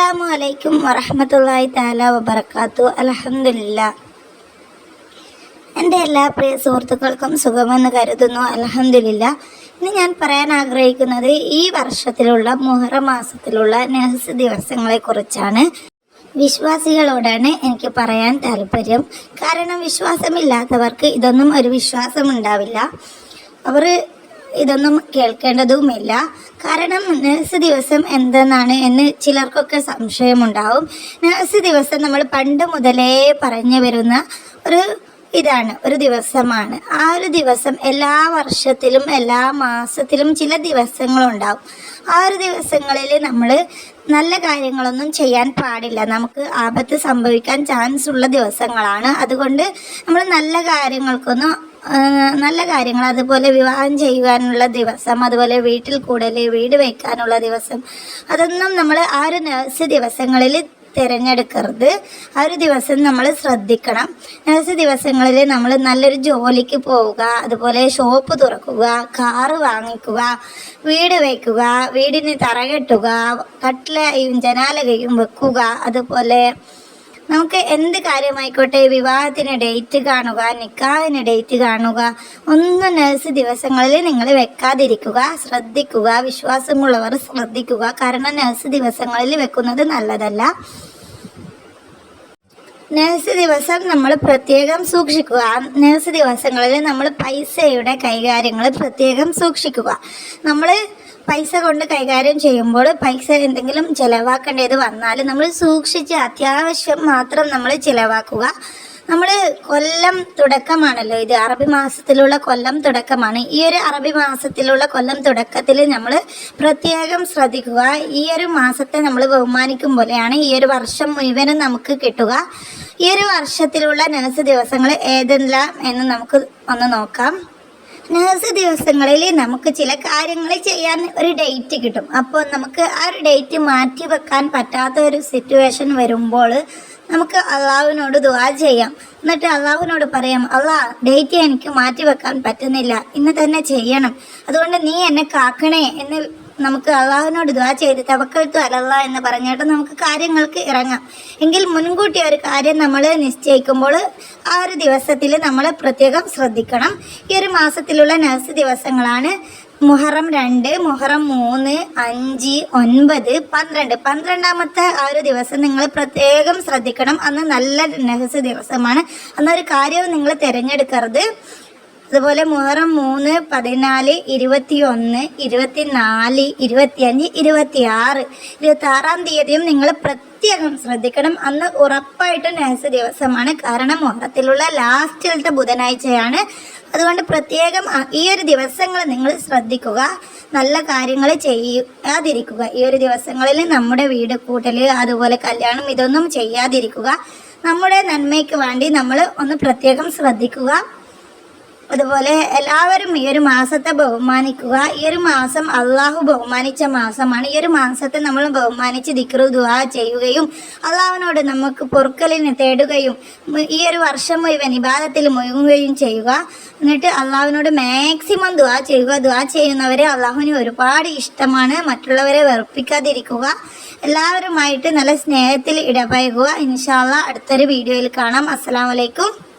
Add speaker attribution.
Speaker 1: അസ്സലാമു അലൈക്കും വറഹമത്തല്ലാഹി താല വബർക്കാത്തു അലഹമില്ല എന്റെ എല്ലാ പ്രിയ സുഹൃത്തുക്കൾക്കും സുഖമെന്ന് കരുതുന്നു. അലഹമില്ല ഇന്ന് ഞാൻ പറയാൻ ആഗ്രഹിക്കുന്നത് ഈ വർഷത്തിലുള്ള മുഹറ മാസത്തിലുള്ള നഹസ് ദിവസങ്ങളെക്കുറിച്ചാണ്. വിശ്വാസികളോടാണ് എനിക്ക് പറയാൻ താല്പര്യം. കാരണം വിശ്വാസമില്ലാത്തവർക്ക് ഇതൊന്നും ഒരു വിശ്വാസം ഉണ്ടാവില്ല. അവർ ഇതൊന്നും കേൾക്കേണ്ടതുമില്ല. കാരണം നേഴ്സ് ദിവസം എന്തെന്നാണ് എന്ന് ചിലർക്കൊക്കെ സംശയമുണ്ടാവും. നേഴ്സ് ദിവസം നമ്മൾ പണ്ട് മുതലേ പറഞ്ഞു വരുന്ന ഒരു ഇതാണ് ഒരു ദിവസമാണ്. ആ ഒരു ദിവസം എല്ലാ വർഷത്തിലും എല്ലാ മാസത്തിലും ചില ദിവസങ്ങളുണ്ടാവും. ആ ഒരു ദിവസങ്ങളിൽ നമ്മൾ നല്ല കാര്യങ്ങളൊന്നും ചെയ്യാൻ പാടില്ല. നമുക്ക് ആപത്ത് സംഭവിക്കാൻ ചാൻസ് ഉള്ള ദിവസങ്ങളാണ്. അതുകൊണ്ട് നമ്മൾ നല്ല കാര്യങ്ങൾക്കൊന്നും നല്ല കാര്യങ്ങൾ അതുപോലെ വിവാഹം ചെയ്യുവാനുള്ള ദിവസം അതുപോലെ വീട്ടിൽ കൂടൽ വീട് വയ്ക്കാനുള്ള ദിവസം അതൊന്നും നമ്മൾ ആ ഒരു നേഴ്സ് ദിവസങ്ങളിൽ തിരഞ്ഞെടുക്കരുത്. ആ ഒരു ദിവസം നമ്മൾ ശ്രദ്ധിക്കണം. നേഴ്സ് ദിവസങ്ങളിൽ നമ്മൾ നല്ലൊരു ജോലിക്ക് പോവുക അതുപോലെ ഷോപ്പ് തുറക്കുക കാറ് വാങ്ങിക്കുക വീട് വയ്ക്കുക വീടിന് തറകെട്ടുക കട്ടിലയും ജനാലകയും വെക്കുക അതുപോലെ നമുക്ക് എന്ത് കാര്യമായിക്കോട്ടെ വിവാഹത്തിന് ഡേറ്റ് കാണുക നിക്കാഹിന് ഡേറ്റ് കാണുക ഒന്നും നേഴ്സ് ദിവസങ്ങളിൽ നിങ്ങൾ വെക്കാതിരിക്കുക ശ്രദ്ധിക്കുക വിശ്വാസമുള്ളവർ ശ്രദ്ധിക്കുക. കാരണം നേഴ്സ് ദിവസങ്ങളിൽ വെക്കുന്നത് നല്ലതല്ല. നേഴ്സ് ദിവസം നമ്മൾ പ്രത്യേകം സൂക്ഷിക്കുക. നഴ്സ് ദിവസങ്ങളിൽ നമ്മൾ പൈസയുടെ കൈകാര്യങ്ങൾ പ്രത്യേകം സൂക്ഷിക്കുക. നമ്മൾ പൈസ കൊണ്ട് കൈകാര്യം ചെയ്യുമ്പോൾ പൈസ എന്തെങ്കിലും ചിലവാക്കേണ്ടത് വന്നാൽ നമ്മൾ സൂക്ഷിച്ച് അത്യാവശ്യം മാത്രം നമ്മൾ ചിലവാക്കുക. നമ്മൾ കൊല്ലം തുടക്കമാണല്ലോ. ഇത് അറബി മാസത്തിലുള്ള കൊല്ലം തുടക്കമാണ്. ഈ ഒരു അറബി മാസത്തിലുള്ള കൊല്ലം തുടക്കത്തിൽ നമ്മൾ പ്രത്യേകം ശ്രദ്ധിക്കുക. ഈ ഒരു മാസത്തെ നമ്മൾ ബഹുമാനിക്കും പോലെയാണ് ഈ ഒരു വർഷം മുഴുവനും നമുക്ക് കിട്ടുക. ഈ ഒരു വർഷത്തിലുള്ള നഴ്സ് ദിവസങ്ങൾ ഏതെല്ലാം എന്ന് നമുക്ക് ഒന്ന് നോക്കാം. നഴ്സ് ദിവസങ്ങളിൽ നമുക്ക് ചില കാര്യങ്ങൾ ചെയ്യാൻ ഒരു ഡേറ്റ് കിട്ടും. അപ്പോൾ നമുക്ക് ആ ഒരു ഡേറ്റ് മാറ്റി വെക്കാൻ പറ്റാത്ത ഒരു സിറ്റുവേഷൻ വരുമ്പോൾ നമുക്ക് അള്ളാഹുവിനോട് ദുവാ ചെയ്യാം. എന്നിട്ട് അള്ളാഹുവിനോട് പറയാം അള്ളാ ഡേറ്റ് എനിക്ക് മാറ്റി വെക്കാൻ പറ്റുന്നില്ല. ഇന്ന് തന്നെ ചെയ്യണം. അതുകൊണ്ട് നീ എന്നെ കാക്കണേ എന്ന് നമുക്ക് അള്ളാഹുവിനോട് ദുആ ചെയ്ത് തവക്കൽത്തു അലല്ല എന്ന് പറഞ്ഞിട്ട് നമുക്ക് കാര്യങ്ങൾക്ക് ഇറങ്ങാം. എങ്കിൽ മുൻകൂട്ടി ഒരു കാര്യം നമ്മൾ നിശ്ചയിക്കുമ്പോൾ ആ ഒരു ദിവസത്തിൽ നമ്മൾ പ്രത്യേകം ശ്രദ്ധിക്കണം. ഈ ഒരു മാസത്തിലുള്ള നഴ്സ് ദിവസങ്ങളാണ് മുഹറം രണ്ട് മുഹറം മൂന്ന് അഞ്ച് ഒൻപത് പന്ത്രണ്ട്. പന്ത്രണ്ടാമത്തെ ആ ഒരു ദിവസം നിങ്ങൾ പ്രത്യേകം ശ്രദ്ധിക്കണം. അന്ന് നല്ല രഹസ്യ ദിവസമാണ്. അന്നൊരു കാര്യവും നിങ്ങൾ തിരഞ്ഞെടുക്കരുത്. അതുപോലെ മുഹറം മൂന്ന് പതിനാല് ഇരുപത്തി ഒന്ന് ഇരുപത്തി നാല് ഇരുപത്തിയഞ്ച് അഞ്ച് ഇരുപത്തി ആറാം തീയതിയും നിങ്ങൾ പ്രത്യേകം ശ്രദ്ധിക്കണം. അന്ന് ഉറപ്പായിട്ടും രഹസ്യ ദിവസമാണ്. കാരണം മുഹറത്തിലുള്ള ലാസ്റ്റിലത്തെ ബുധനാഴ്ചയാണ്. അതുകൊണ്ട് പ്രത്യേകം ഈ ഒരു ദിവസങ്ങൾ നിങ്ങൾ ശ്രദ്ധിക്കുക. നല്ല കാര്യങ്ങൾ ചെയ്യാതിരിക്കുക. ഈ ഒരു ദിവസങ്ങളിൽ നമ്മുടെ വീട് കൂട്ടൽ അതുപോലെ കല്യാണം ഇതൊന്നും ചെയ്യാതിരിക്കുക. നമ്മുടെ നന്മയ്ക്ക് വേണ്ടി നമ്മൾ ഒന്ന് പ്രത്യേകം ശ്രദ്ധിക്കുക. അതുപോലെ എല്ലാവരും ഈ ഒരു മാസത്തെ ബഹുമാനിക്കുക. ഈ ഒരു മാസം അള്ളാഹു ബഹുമാനിച്ച മാസമാണ്. ഈ ഒരു മാസത്തെ നമ്മൾ ബഹുമാനിച്ച് ദിക്റു ദുആ ചെയ്യുകയും അള്ളാഹുവിനോട് നമുക്ക് പൊറുക്കലിന് തേടുകയും ഈ ഒരു വർഷം മുഴുവൻ ഇബാദത്തിൽ മുഴുകുകയും ചെയ്യുക. എന്നിട്ട് അള്ളാഹുവിനോട് മാക്സിമം ദുവാ ചെയ്യുക. ദുവാ ചെയ്യുന്നവരെ അള്ളാഹുവിന് ഒരുപാട് ഇഷ്ടമാണ്. മറ്റുള്ളവരെ വെറുപ്പിക്കാതിരിക്കുക. എല്ലാവരുമായിട്ട് നല്ല സ്നേഹത്തിൽ ഇടപഴകുക. ഇൻഷാല്ല അടുത്തൊരു വീഡിയോയിൽ കാണാം. അസ്സലാമലൈക്കും